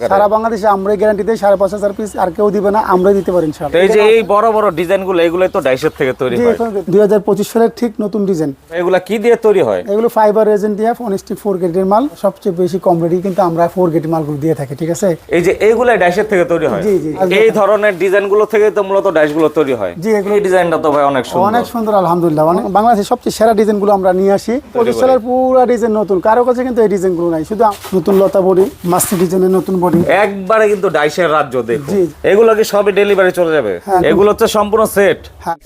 সারা বাংলাদেশে আমরাই গ্যারান্টি দেই সাড়ে পাঁচ হাজার পিস আর কেউ দিবে না আমরাই দিতে পারি এই যে এই বড় বড় ডিজাইনগুলো এগুলো তো ডাইসের থেকে তৈরি হয়। দুই হাজার পঁচিশ সালের ঠিক নতুন ডিজাইন এগুলা কি দিয়ে তৈরি হয়? এগুলো ফাইবার রেজেন্ট দিয়ে অনেস্টিক ফোর গেটের মাল। সবচেয়ে বেশি কম রেডি কিন্তু আমরা ফোর গেটের মালগুলো দিয়ে থাকি ঠিক আছে? এই যে এইগুলাই ডাইসের থেকে তৈরি হয়? জি, জি। এই ধরনের ডিজাইনগুলো থেকে তো মূলত ডাইসগুলো তৈরি হয়। জি, এগুলো- এই ডিজাইনটা তো ভাই অনেক সুন্দর। অনেক সুন্দর আলহামদুলিল্লাহ। অনেক বাংলাদেশের সবচেয়ে সেরা ডিজাইনগুলো আমরা নিয়ে আসি। পঁচিশ সালের পুরো ডিজাইন নতুন। কারও কাছে কিন্তু এই ডিজাইনগুলো নাই। শুধু নতুন লতা বডি মাস্টার ডিজাইনের নতুন বডি একবারে কিন্তু ডাইসের রাজ্য দেখো এগুলো কি সবই ডেলিভারি চলে যাবে? হ্যাঁ। এগুলো হচ্ছে সম্পূর্ণ সেট হ্যাঁ।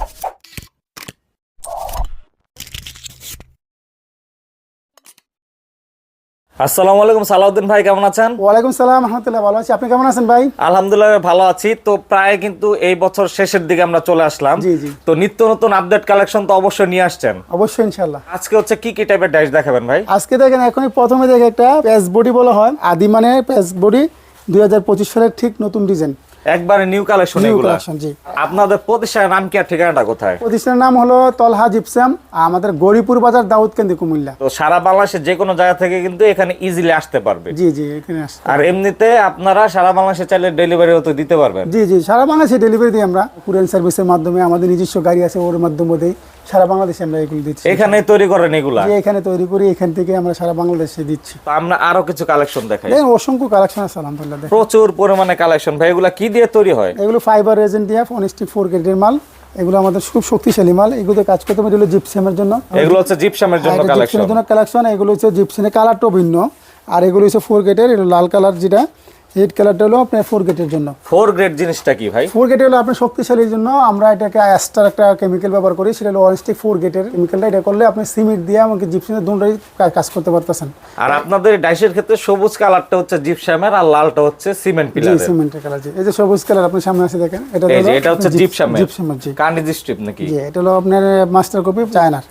আসসালামু আলাইকুম সালাউদ্দিন ভাই কেমন আছেন? ওয়ালাইকুম সালাম আহমদুল্লাহ ভালো আছি। আপনি কেমন আছেন ভাই? আলহামদুলিল্লাহ ভালো আছি। তো প্রায় কিন্তু এই বছর শেষের দিকে আমরা চলে আসলাম। জি, জি। তো নিত্য নতুন আপডেট কালেকশন তো অবশ্যই নিয়ে আসছেন। অবশ্যই ইনশাল্লাহ আজকে হচ্ছে কি কি টাইপের ড্যাশ দেখাবেন ভাই? আজকে দেখেন এখনই প্রথমে দেখে একটা প্যাস বডি বলা হয়। আদি মানে প্যাস বডি দুই হাজার পঁচিশ সালের ঠিক নতুন ডিজাইন একবারে নিউ কালেকশন এগুলো। জি। আপনাদের প্রতিষ্ঠানের নাম কি আর ঠিকানাটা কোথায়? প্রতিষ্ঠানের নাম হলো তলহা জিপসাম আমাদের গরিপুর বাজার দাউদ কেন্দ্রিক কুমিল্লা। তো সারা বাংলাদেশের যে কোনো জায়গা থেকে কিন্তু এখানে ইজিলি আসতে পারবে। জি জি এখানে আসতে আর এমনিতে আপনারা সারা বাংলাদেশে চাইলে ডেলিভারি হতে দিতে পারবেন। জি জি সারা বাংলাদেশে ডেলিভারি দিই আমরা। কুরিয়ার সার্ভিসের মাধ্যমে আমাদের নিজস্ব গাড়ি আছে ওর মাধ্যমে দিই। সারা বাংলাদেশে আমরা এগুলো দিচ্ছি। এখানে তৈরি করেন এগুলা? এখানে তৈরি করি এখান থেকে আমরা সারা বাংলাদেশে দিচ্ছি। তো আমরা আরও কিছু কালেকশন দেখাই। দেখেন অসংখ্য কালেকশন আছে আলহামদুলিল্লাহ প্রচুর পরিমাণে কালেকশন ভাই এগুলা কি দিয়ে তৈরি হয়? এগুলো ফাইবার রেজিন দিয়ে অনেস্টিক ফোর গেটের মাল। এগুলো আমাদের খুব শক্তিশালী মাল। এগুলো কাজ করতে হবে এগুলো জিপসামের জন্য। এগুলো হচ্ছে জিপসামের জন্য কালেকশন জিপসামের জন্য কালেকশন এগুলো হচ্ছে জিপসিনের কালারটাও ভিন্ন। আর এগুলো হচ্ছে ফোর গ্রেডের লাল কালার যেটা। রেড কালারটা হলো আপনার ফোর গেটের জন্য। ফোর গ্রেড জিনিসটা কি ভাই? ফোর গেট হলো আপনার শক্তিশালীর জন্য। আমরা এটাকে অ্যাস্টার একটা কেমিক্যাল ব্যবহার করি সেটা হলো ফোর গেটের কেমিক্যালটা এটা করলে আপনি সিমেন্ট দিয়ে আমাকে জিপসিনের দুটাই কাজ করতে পারতেছেন। আর আপনাদের ডাইসের ক্ষেত্রে সবুজ কালারটা হচ্ছে জিপসামের আর লালটা হচ্ছে সিমেন্ট সিমেন্টের কালার জি। এই যে সবুজ কালার আপনার সামনে আছে দেখেন এটা হলো এটা হচ্ছে জিপসামের জিপসামের জি। স্ট্রিপ নাকি? জি এটা হলো আপনার মাস্টার কপি চায়নার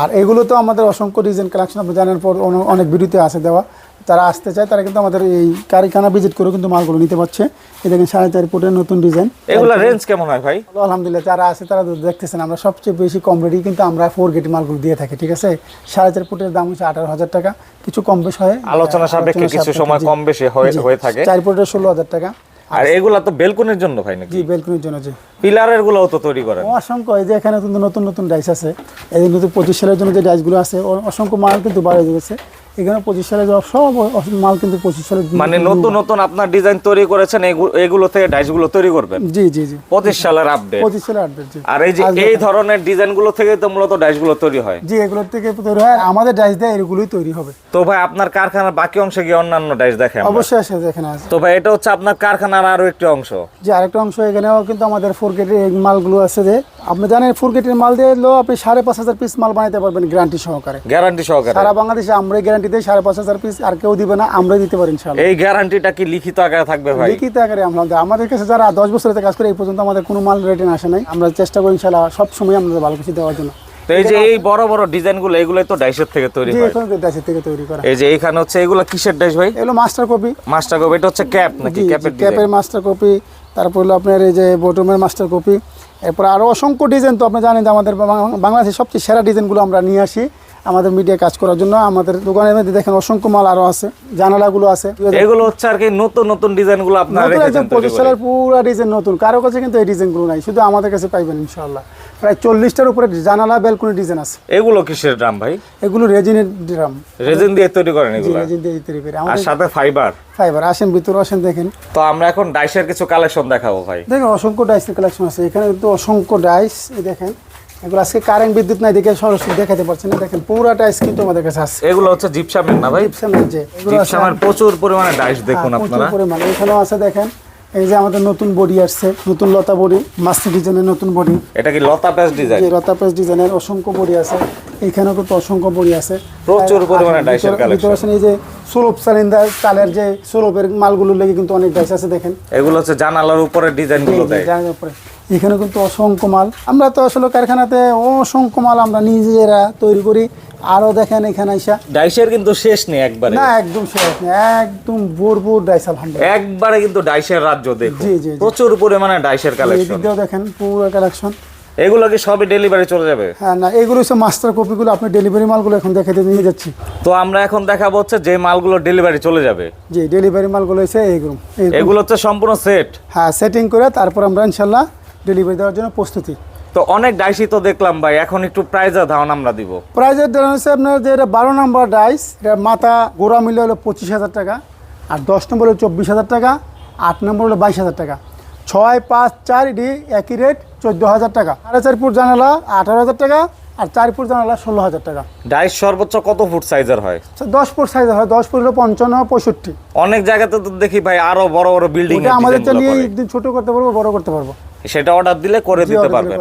আর এগুলো তো আমাদের অসংখ্য ডিজাইন কালেকশন আপনি জানার পর অনেক ভিডিওতে আছে দেওয়া। যারা আসতে চায় তারা কিন্তু আমাদের এই কারখানা ভিজিট করে কিন্তু মালগুলো নিতে পারছে। এই দেখেন সাড়ে চার ফুটের নতুন ডিজাইন এগুলা রেঞ্জ কেমন হয় ভাই? আলহামদুলিল্লাহ যারা আছে তারা দেখতেছেন আমরা সবচেয়ে বেশি কম রেডি কিন্তু আমরা ফোর গেট মালগুলো দিয়ে থাকি ঠিক আছে? সাড়ে চার ফুটের দাম হচ্ছে আঠারো হাজার টাকা কিছু কম বেশ হয়। আলোচনা সাপেক্ষে কিছু সময় কম বেশি হয়ে থাকে। চার ফুটের ষোলো হাজার টাকা। আর এগুলা তো বেলকনির জন্য ভাই নাকি? জি বেলকুনির জন্য জি। পিলারের গুলোও তো তৈরি করেন। অসংখ্য এই যে এখানে কিন্তু নতুন নতুন ডাইস আছে। এই নতুন পঁচিশ সালের জন্য যে ডাইসগুলো আছে অসংখ্য মাল কিন্তু বাড়ে গেছে এখানে পঁচিশ সালের সব মাল কিন্তু পঁচিশ সালের মানে নতুন নতুন আপনার ডিজাইন তৈরি করেছেন এগুলো থেকে ডাইসগুলো তৈরি করবেন? জি জি জি। পঁচিশ সালের আপডেট পঁচিশ সালের আপডেট জি। আর এই যে এই ধরনের ডিজাইনগুলো থেকে তো মূলত ডাইসগুলো তৈরি হয়। জি এগুলোর থেকে তৈরি হয়। আমাদের ডাইস দেয় এগুলোই তৈরি হবে। তো ভাই আপনার কারখানার বাকি অংশে গিয়ে অন্যান্য ডাইস দেখে আমরা। অবশ্যই আছে এখানে আছে তো ভাই এটা হচ্ছে আপনার কারখানার আরও একটি অংশ। যে আরেকটা অংশ এখানেও কিন্তু আমাদের ফোর গেটের মালগুলো আছে যে আপনি জানেন ফোর গেটের মাল দিয়ে আপনি সাড়ে পাঁচ হাজার পিস মাল বানাতে পারবেন গ্যারান্টি সহকারে। গ্যারান্টি সহকারে। সারা বাংলাদেশে আমরাই গ্যারান্টি দিই সাড়ে পাঁচ হাজার পিস আর কেউ দিবে না আমরাই দিতে পারি ইনশাল্লাহ এই গ্যারান্টিটা কি লিখিত আকারে থাকবে ভাই? লিখিত আকারে আমরা আমাদের কাছে যারা দশ বছরের কাজ করে এই পর্যন্ত আমাদের কোনো মাল রিটার্ন আসে নাই। আমরা চেষ্টা করি ইনশাল্লাহ সব সময় আমাদের ভালো কিছু দেওয়ার জন্য। তো এই যে এই বড় বড় ডিজাইন এগুলো তো ডাইসের থেকে তৈরি হয়। এখন থেকে তৈরি করা। এই যে এইখানে হচ্ছে এগুলো কিসের ডাইস ভাই? এগুলো মাস্টার কপি মাস্টার কপি এটা হচ্ছে ক্যাপ নাকি? ক্যাপের ক্যাপের মাস্টার কপি তারপর হলো আপনার এই যে বটমের মাস্টার কপি এরপর আরও অসংখ্য ডিজাইন তো আপনি জানেন যে আমাদের বাংলাদেশের সবচেয়ে সেরা ডিজাইনগুলো আমরা নিয়ে আসি। আমাদের মিডিয়া কাজ করার জন্য আমাদের দোকানের মধ্যে দেখেন অসংখ্য মাল আরও আছে জানালাগুলো আছে। এগুলো হচ্ছে আর কি নতুন নতুন ডিজাইনগুলো আপনারা রেখেছেন পঁচিশ সালের পুরো ডিজাইন নতুন। কারও কাছে কিন্তু এই ডিজাইনগুলো নাই শুধু আমাদের কাছে পাইবেন ইনশাল্লাহ প্রায় চল্লিশটার উপরে জানালা বেলকুনি ডিজাইন আছে। এগুলো কিসের ড্রাম ভাই? এগুলো রেজিনের ড্রাম রেজিন দিয়ে তৈরি করেন এগুলো? রেজিন দিয়ে তৈরি করে। আর সাথে ফাইবার ফাইবার আসেন ভিতরে আসেন দেখেন। তো আমরা এখন ডাইসের কিছু কালেকশন দেখাবো ভাই। দেখেন অসংখ্য ডাইসের কালেকশন আছে। এখানে কিন্তু অসংখ্য ডাইস দেখেন। এগুলো আজকে কারেন্ট বিদ্যুৎ নাই দেখে সরাসরি দেখাতে পারছি না দেখেন আমাদের কাছে আছে। এগুলো হচ্ছে জিপসামের না ভাই? জিপসামের যে জিপসামের প্রচুর পরিমাণে ডাইস দেখুন হ্যাঁ, প্রচুর পরিমাণে। এখানেও আছে দেখেন এই যে আমাদের নতুন বডি আসছে নতুন লতা বডি মাস্টার ডিজাইনের নতুন বডি এটা কি লতা প্যাচ ডিজাইন যে লতা ডিজাইনের অসংখ্য বডি আছে। এখানেও কিন্তু অসংখ্য বডি আছে। প্রচুর পরিমাণে ডাইসের আছেন এই যে সোলপ সালিন্দার চালের যে সোলপের মালগুলো লেগে কিন্তু অনেক ডাইস আছে দেখেন। এগুলো হচ্ছে জানালার উপরে ডিজাইনগুলো দেয়। জানালার উপরে। এখানে কিন্তু অসংখ্য মাল। আমরা তো আসলে কারখানাতে অসংখ্য মাল আমরা নিজেরা তৈরি করি। আরও দেখেন এখানে আইসা। ডাইসের কিন্তু শেষ নেই একবারে। না একদম শেষ নেই। একদম ভরপুর ডাইস আলহামদুলিল্লাহ। একবারে কিন্তু ডাইসের রাজ্য দেখুন। জি, জি। প্রচুর পরিমাণে ডাইসের কালেকশন দিক দিয়েও দেখেন পুরো কালেকশন এগুলো কি সবই ডেলিভারি চলে যাবে? হ্যাঁ না এগুলো হচ্ছে মাস্টার কপিগুলো আপনি ডেলিভারি মালগুলো এখন দেখে দিয়ে নিয়ে যাচ্ছি। তো আমরা এখন দেখাবো হচ্ছে যে মালগুলো ডেলিভারি চলে যাবে। জি ডেলিভারি মালগুলো হচ্ছে এইগুলো এগুলো হচ্ছে সম্পূর্ণ সেট হ্যাঁ সেটিং করে তারপর আমরা ইনশাল্লাহ ডেলিভারি দেওয়ার জন্য প্রস্তুতি। তো অনেক ডাইসি তো দেখলাম ভাই এখন একটু প্রাইজের ধারণা আমরা দিব। প্রাইজের দাম হচ্ছে আপনার যে এটা বারো নম্বর ডাইস এটা মাথা গোড়া মিলে হলো পঁচিশ হাজার টাকা আর দশ নম্বর হলো চব্বিশ হাজার টাকা আট নম্বর হলো বাইশ হাজার টাকা। ছয় পাঁচ চার এটি একই রেট চোদ্দ হাজার টাকা। সাড়ে চার ফুট জানালা আঠারো হাজার টাকা আর চার ফুট জানালা ষোলো হাজার টাকা। ডাইস সর্বোচ্চ কত ফুট সাইজের হয়? আচ্ছা, দশ ফুট সাইজ হয় দশ ফুট হলো পঞ্চান্ন পঁয়ষট্টি। অনেক জায়গাতে তো দেখি ভাই আরও বড় বড় বিল্ডিং ওটা আমাদেরটা নিয়ে একদিন ছোট করতে পারব বড় করতে পারব। সেটা অর্ডার দিলে করে দিতে পারবেন।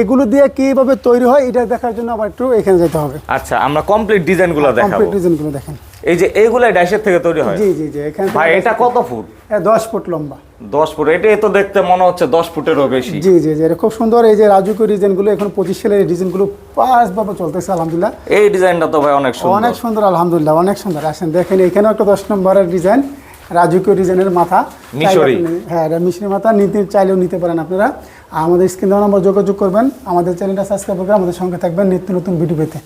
এগুলো দিয়ে কীভাবে তৈরি হয় এটা দেখার জন্য আবার একটু এখানে যেতে হবে। আচ্ছা আমরা কমপ্লিট ডিজাইনগুলো দেখাবো। কমপ্লিট ডিজাইনগুলো দেখেন। এই যে এইগুলো ডাইসের থেকে তৈরি হয়? জি জি জি এখানে ভাই এটা কত ফুট? দশ ফুট লম্বা। দশ ফুট এটাই তো দেখতে মনে হচ্ছে দশ ফুটেরও বেশি। জি জি জি এটা খুব সুন্দর। এই যে রাজুকো ডিজাইনগুলো এখন পঁচিশ সালের ডিজাইনগুলো পাঁচভাবে চলতেছে আলহামদুলিল্লাহ। এই ডিজাইনটা তো ভাই অনেক সুন্দর। অনেক সুন্দর আলহামদুলিল্লাহ অনেক সুন্দর। আসেন দেখেন এখানেও একটা দশ নম্বরের ডিজাইন রাজকীয় ডিজাইনের মাথা। হ্যাঁ এটা মিশরি মাথা নিতে চাইলেও নিতে পারেন আপনারা। আমাদের স্ক্রিন দেওয়া নম্বর যোগাযোগ করবেন। আমাদের চ্যানেলটা সাবস্ক্রাইব করে আমাদের সঙ্গে থাকবেন। নিত্য নতুন ভিডিও পেতে।